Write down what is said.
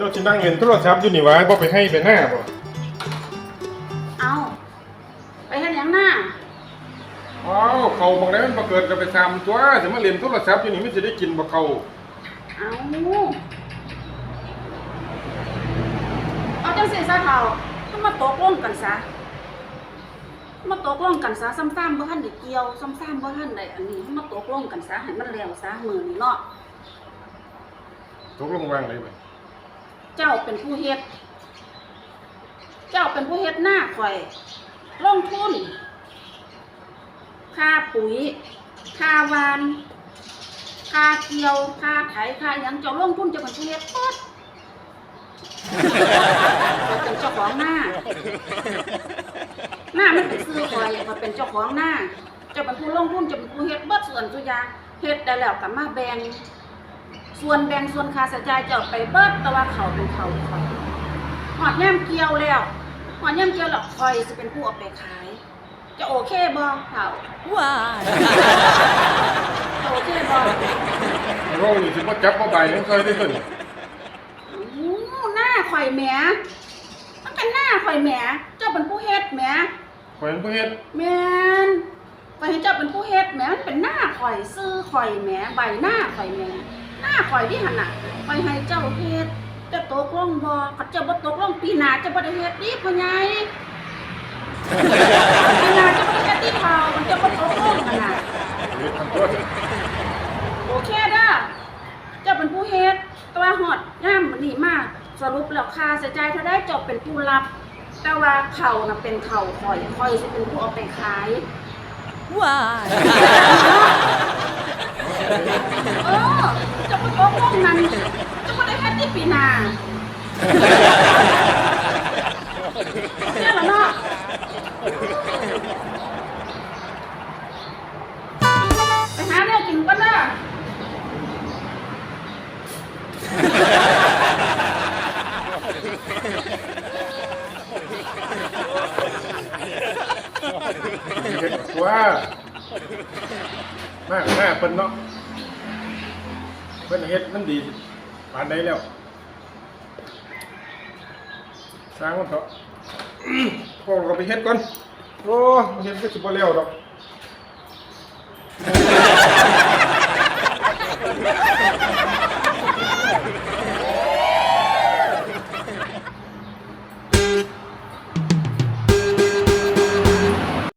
เจ้าที่นั่งเห็นโทรศัพท์อยู่นี่หวะบ่ไปให้ไปหน้าบ่เอาไปเฮ็ดหยังหน้าอ้าวเขาบางได้มันบ่เกิดก็ไปซ้ำตัวจะมาเล่นโทรศัพท์อยู่นี่มันสิได้กินบ่เขาเอาเอาจังสิซะเฒ่าถ้ามาตกลงกันซะมาตกลงกันซะซ้ำๆบ่ทันได้เกี่ยวซ้ำๆบ่ทันได้อันนี้ให้มาตกลงกันซะให้มันแล้วซะมื้อนี้เนาะ ตกลงวางเลยไป เจ้าเป็นผู้เฮ็ด เจ้าเป็นผู้เฮ็ดหน้าข่อย ลงทุน ค่าปุ๋ย ค่าวาน ค่าเกี่ยว ค่าไถ ค่าหยังเจ้าลงทุนเจ้าเป็นผู้เฮ็ดหมดข่อยเป็นเจ้าของหน้า หน้ามันเป็นซื้อข่อยข่อยเป็นเจ้าของหน้าเจ้าเป็นผู้ลงทุนจ้าเป็นผู้เฮ็ดเบิดส่วนตัวอย่างเฮ็ดได้แล้วก็มาแบ่ง ส่วนแบ่งส่วนค่าใช้จ่ายเจ้าไปเบิดแต่ว่าเขาเป็นเขาข่อยหอดแย่มเกี่ยวแล้วหอดแย่มเกี่ยวแล้วคอยจะเป็นผู้เอาไปขาย จะโอเคบ่เถ่า Why? จะโอเคบ่เรานี่สิบ่จับบ่ใบยังซอยได้เพิ่นอู้หน้าข่อยแหมมันเป็นหน้าข่อยแหมเจ้าเป็นผู้เฮ็ดแหมข่อยเป็นผู้เฮ็ดแม่นข่อยเห็นเจ้าเป็นผู้เฮ็ดแหมมันเป็นหน้าข่อยซื้อข่อยแหมใบหน้าข่อยแหม หน้าข่อยที่หันน่ะข่อยให้เจ้าเฮ็ดจะตกลงบ่คันเจ้าบ่ตกลงปีหน้าเจะบ่ได้เฮ็ดดิพ่อใหญ่ขนาจะไม่ได้ที่เท้ามันจะมาตกลงขนาดเฮ็ดทำตัวเถอะโอเคเด้อเจ้าเป็นผู้เฮ็ดตัวหอดย่ามนี่มากสรุปแล้วค่าใช้จ่ายเท่าได้จบเป็นผู้รับ แต่ว่าเขาน่ะเป็นเขาคอยคอยจะเป็นผู้เอาไปขาย Why? เออจะมาตกลงนั้นจะไม่ได้แค่ที่ ปีหนาเนี่ยเหรอเนาะไปหาเรื่อ สร้างมันเถอะพวกเราไปเฮ็ดก่อน โอ้เฮ็ดก็สิบ่แล้วดอก